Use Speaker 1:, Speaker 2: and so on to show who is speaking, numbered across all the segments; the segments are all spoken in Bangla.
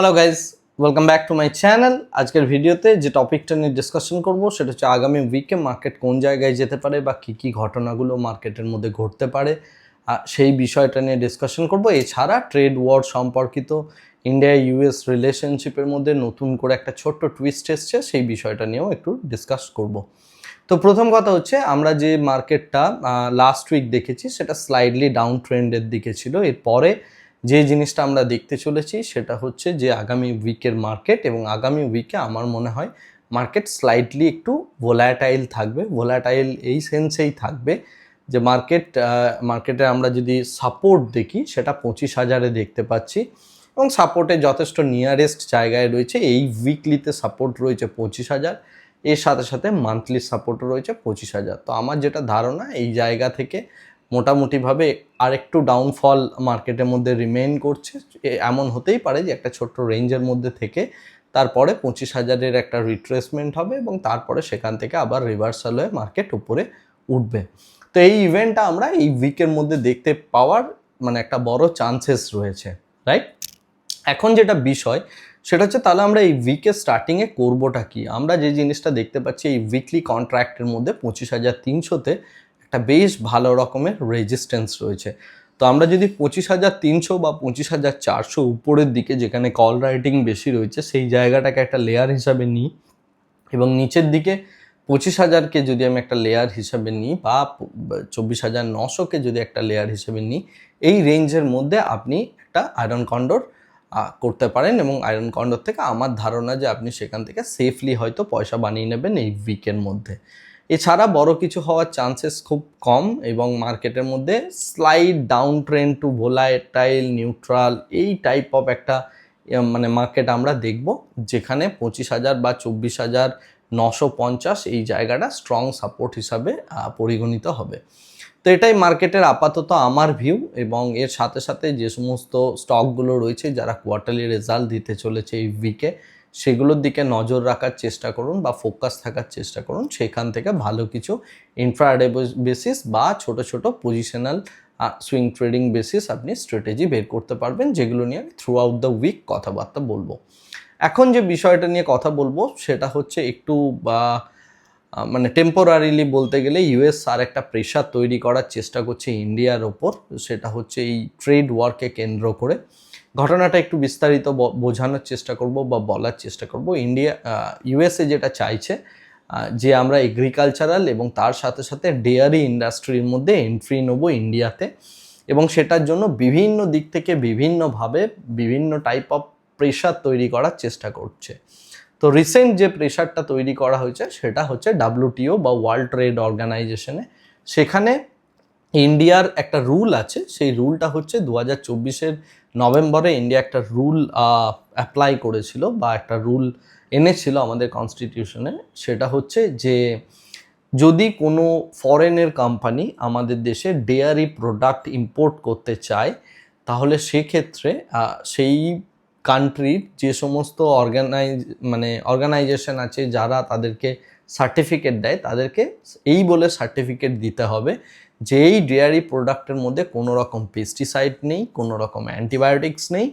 Speaker 1: Hello guys welcome back to my channel আজকের ভিডিওতে যে টপিকটা নিয়ে ডিসকাশন করব, সেটা হচ্ছে আগামী উইকে মার্কেট কোন জায়গায় যেতে পারে বা কী কী ঘটনাগুলো মার্কেটের মধ্যে ঘটতে পারে। সেই বিষয়টা নিয়ে ডিসকাশন করব। এছাড়া ট্রেড ওয়ার সম্পর্কিত ইন্ডিয়া ইউএস রিলেশনশিপের মধ্যে নতুন করে একটা ছোট্ট টুইস্ট এসছে, সেই বিষয়টা নিয়েও একটু ডিসকাস করব। তো প্রথম কথা হচ্ছে, আমরা যে মার্কেটটা লাস্ট উইক দেখেছি, সেটা স্লাইডলি ডাউন ট্রেন্ডের দিকে ছিল। এরপরে যে জিনিসটা আমরা দেখতে চলেছি সেটা হচ্ছে যে আগামী উইকের মার্কেট এবং আগামী উইকে আমার মনে হয় মার্কেট স্লাইটলি একটু ভোলাটাইল থাকবে ভোলাটাইল এই সেন্সেই থাকবে যে মার্কেট মার্কেটে আমরা যদি সাপোর্ট দেখি সেটা পঁচিশ হাজারে দেখতে পাচ্ছি এবং সাপোর্টে যথেষ্ট নিয়ারেস্ট জায়গায় রয়েছে, এই উইকলিতে সাপোর্ট রয়েছে পঁচিশ হাজার, এর সাথে সাথে মান্থলি সাপোর্টও রয়েছে পঁচিশ হাজার। তো আমার যেটা ধারণা, এই জায়গা থেকে মোটামুটিভাবে আরেকটু ডাউনফল মার্কেটের মধ্যে রিমেইন করছে। এমন হতেই পারে যে একটা ছোট্ট রেঞ্জের মধ্যে থেকে তারপরে পঁচিশ হাজারের একটা রিট্রেসমেন্ট হবে এবং তারপরে সেখান থেকে আবার রিভার্সাল হয়ে মার্কেট উপরে উঠবে। তো এই ইভেন্টটা আমরা এই উইকের মধ্যে দেখতে পাওয়ার মানে একটা বড় চান্সেস রয়েছে রাইট এখন যেটা বিষয়, সেটা হচ্ছে তাহলে আমরা এই উইকের স্টার্টিংয়ে করবোটা কি? আমরা যে জিনিসটা দেখতে পাচ্ছি, এই উইকলি কন্ট্রাক্টের মধ্যে পঁচিশ হাজার তিনশোতে একটা বেশ ভালো রকমের রেজিস্ট্যান্স রয়েছে। তো আমরা যদি পঁচিশ হাজার তিনশো বা পঁচিশ হাজার চারশো উপরের দিকে যেখানে কল রাইটিং বেশি রয়েছে, সেই জায়গাটাকে একটা লেয়ার হিসাবে নিই এবং নিচের দিকে পঁচিশ হাজারকে যদি আমি একটা লেয়ার হিসাবে নিই বা চব্বিশ হাজার নশোকে যদি একটা লেয়ার হিসাবে নিই, এই রেঞ্জের মধ্যে আপনি একটা আয়রন কন্ডোর করতে পারেন এবং আয়রন কন্ডোর থেকে আমার ধারণা যে আপনি সেখান থেকে সেফলি হয়তো পয়সা বানিয়ে নেবেন এই উইকের মধ্যে। এছাড়া বড় কিছু হওয়ার চান্সেস খুব কম এবং মার্কেটের মধ্যে slide down trend to volatile neutral এই টাইপ অফ একটা মানে মার্কেট আমরা দেখব যেখানে পঁচিশ হাজার বা চব্বিশ হাজার নশো পঞ্চাশ এই জায়গাটা স্ট্রং সাপোর্ট হিসাবে পরিগণিত হবে। তো এটাই মার্কেটের আপাতত আমার ভিউ এবং এর সাথে সাথে যে সমস্ত স্টকগুলো রয়েছে যারা কোয়ার্টারলি রেজাল্ট দিতে চলেছে এই উইকে সেগুলোর দিকে নজর রাখার চেষ্টা করুন বা ফোকাস থাকার চেষ্টা করুন। সেখান থেকে ভালো কিছু ইনফ্রাডে বেসিস বা ছোট ছোট পজিশনাল সুইং ট্রেডিং বেসিস আপনি স্ট্র্যাটেজি বের করতে পারবেন, যেগুলো নিয়ে আমি থ্রু আউট দ্য উইক কথাবার্তা বলব। এখন যে বিষয়টা নিয়ে কথা বলব, সেটা হচ্ছে একটু, বা মানে টেম্পোরারিলি বলতে গেলে ইউএস আর একটা প্রেশার তৈরি করার চেষ্টা করছে ইন্ডিয়ার ওপর। সেটা হচ্ছে এই ট্রেড ওয়ারকে কেন্দ্র করে। ঘটনাটা একটু বিস্তারিত বোঝানোর চেষ্টা করব বা বলার চেষ্টা করব। ইন্ডিয়া ইউএসএ যেটা চাইছে যে আমরা এগ্রিকালচারাল এবং তার সাথে সাথে ডেয়ারি ইন্ডাস্ট্রির মধ্যে এন্ট্রি নেব ইন্ডিয়াতে এবং সেটার জন্য বিভিন্ন দিক থেকে বিভিন্নভাবে বিভিন্ন টাইপ অফ প্রেশার তৈরি করার চেষ্টা করছে। তো রিসেন্ট যে প্রেশারটা তৈরি করা হয়েছে, সেটা হচ্ছে ডাব্লিউটিও বা ওয়ার্ল্ড ট্রেড অর্গানাইজেশনে সেখানে ইন্ডিয়ার একটা রুল আছে, সেই রুলটা হচ্ছে দু হাজার চব্বিশের নভেম্বরে ইন্ডিয়া একটা রুল অ্যাপ্লাই করেছিল বা একটা রুল এনেছিল আমাদের কনস্টিটিউশনে সেটা হচ্ছে যে, যদি কোনো ফরেনের কোম্পানি আমাদের দেশে ডেয়ারি প্রোডাক্ট ইম্পোর্ট করতে চায়, তাহলে সেক্ষেত্রে সেই কান্ট্রির যে সমস্ত অর্গানাইজ মানে অর্গানাইজেশন আছে, যারা তাদেরকে সার্টিফিকেট দেয়, তাদেরকে এই বলে সার্টিফিকেট দিতে হবে যে এই ডেয়ারি প্রোডাক্টের মধ্যে কোনো রকম পেস্টিসাইড নেই, কোনো রকম অ্যান্টিবায়োটিক্স নেই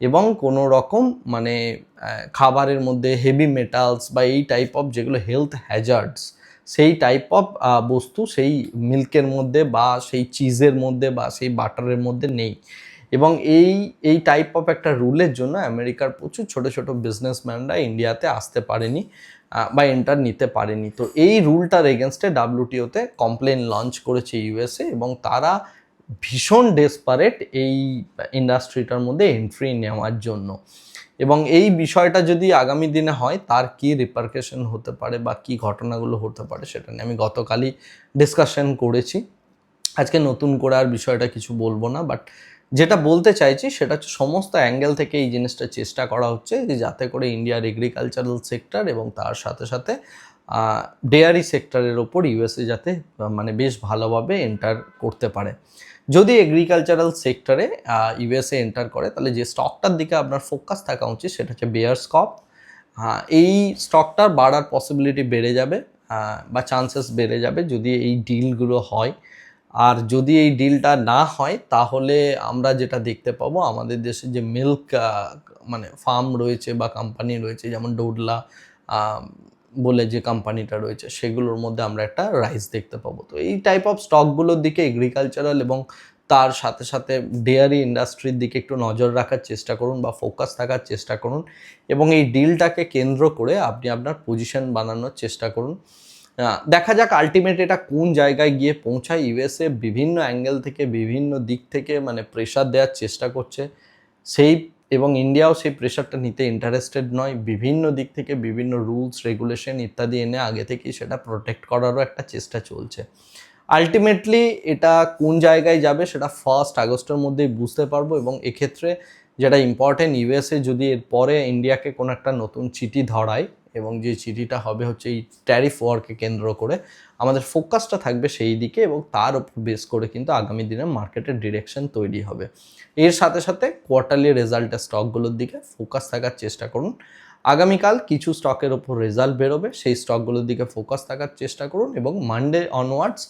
Speaker 1: এবং কোনো রকম মানে খাবারের মধ্যে হেভি মেটালস বা এই টাইপ অফ যেগুলো হেলথ হ্যাজার্ডস সেই টাইপ অফ বস্তু সেই মিল্কের মধ্যে বা সেই চিজের মধ্যে বা সেই বাটারের মধ্যে নেই। এবং এই এই টাইপ অফ একটা রুলের জন্য আমেরিকার প্রচুর ছোট ছোট বিজনেসম্যানরা ইন্ডিয়াতে আসতে পারেনি বা এন্টার নিতে পারেনি। তো এই রুলটার এগেনস্টে ডাব্লিউটিওতে কমপ্লেন লঞ্চ করেছে ইউএসএ এবং তারা ভীষণ ডেসপারেট এই ইন্ডাস্ট্রিটার মধ্যে এন্ট্রি নেওয়ার জন্য। এবং এই বিষয়টা যদি আগামী দিনে হয়, তার কি রিপারকেশন হতে পারে বা কি ঘটনাগুলো হতে পারে সেটা নিয়ে আমি গতকালই ডিসকাশন করেছি। আজকে নতুন করে আর বিষয়টা কিছু বলব না বাট যেটা বলতে চাইছি সেটা হচ্ছে সমস্ত অ্যাঙ্গেল থেকে এই জিনিসটা চেষ্টা করা হচ্ছে যে যাতে করে ইন্ডিয়ার এগ্রিকালচারাল সেক্টর এবং তার সাথে সাথে ডেয়ারি সেক্টরের ওপর ইউএসএ যাতে মানে বেশ ভালোভাবে এন্টার করতে পারে। যদি এগ্রিকালচারাল সেক্টরে ইউএসএ এন্টার করে, তাহলে যে স্টকটার দিকে আপনার ফোকাস থাকা উচিত সেটা হচ্ছে বেয়ার স্কপ এই স্টকটার বাড়ার পসিবিলিটি বেড়ে যাবে বা চান্সেস বেড়ে যাবে যদি এই ডিলগুলো হয়। আর যদি এই ডিলটা না হয়, তাহলে আমরা যেটা দেখতে পাবো, আমাদের দেশে যে মিল্ক মানে ফার্ম রয়েছে বা কোম্পানি রয়েছে, যেমন ডোডলা বলে যে কোম্পানিটা রয়েছে, সেগুলোর মধ্যে আমরা একটা রাইস দেখতে পাবো। তো এই টাইপ অফ স্টকগুলোর দিকে এগ্রিকালচারাল এবং তার সাথে সাথে ডেয়ারি ইন্ডাস্ট্রির দিকে একটু নজর রাখার চেষ্টা করুন বা ফোকাস থাকার চেষ্টা করুন এবং এই ডিলটাকে কেন্দ্র করে আপনি আপনার পজিশন বানানোর চেষ্টা করুন। দেখা যাক আলটিমেট এটা কোন জায়গায় গিয়ে পৌঁছায়। ইউএসএ বিভিন্ন অ্যাঙ্গেল থেকে, বিভিন্ন দিক থেকে মানে প্রেশার দেওয়ার চেষ্টা করছে। সেই এবং ইন্ডিয়াও সেই প্রেশারটা নিতে ইন্টারেস্টেড নয়। বিভিন্ন দিক থেকে বিভিন্ন রুলস রেগুলেশন ইত্যাদি এনে আগে থেকেই সেটা প্রোটেক্ট করারও একটা চেষ্টা চলছে। আলটিমেটলি এটা কোন জায়গায় যাবে সেটা ফার্স্ট আগস্টের মধ্যেই বুঝতে পারব এবং এক্ষেত্রে যেটা ইম্পর্টেন্ট ইউএসএ যদি এর পরে ইন্ডিয়াকে কোনো একটা নতুন চিঠি ধরায় এবং যে চিঠিটা হবে হচ্ছে এই ট্যারিফ ওয়ারকে কেন্দ্র করে আমাদের ফোকাসটা থাকবে সেই দিকে এবং তার উপর বেস করে কিন্তু আগামী দিনে মার্কেটের ডিরেকশন তৈরি হবে। এর সাথে সাথে কোয়ার্টারলি রেজাল্টের স্টকগুলোর দিকে ফোকাস থাকার চেষ্টা করুন। আগামীকাল কিছু স্টকের ওপর রেজাল্ট বেরোবে, সেই স্টকগুলোর দিকে ফোকাস থাকার চেষ্টা করুন এবং মানডে অনওয়ার্ডস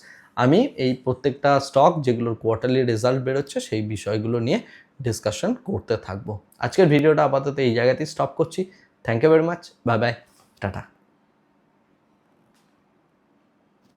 Speaker 1: আমি এই প্রত্যেকটা স্টক যেগুলোর কোয়ার্টারলি রেজাল্ট বেরোচ্ছে সেই বিষয়গুলো নিয়ে ডিসকাশন করতে থাকব। আজকের ভিডিওটা আপাতত এই জায়গাতেই স্টপ করছি। Thank you very much bye bye tata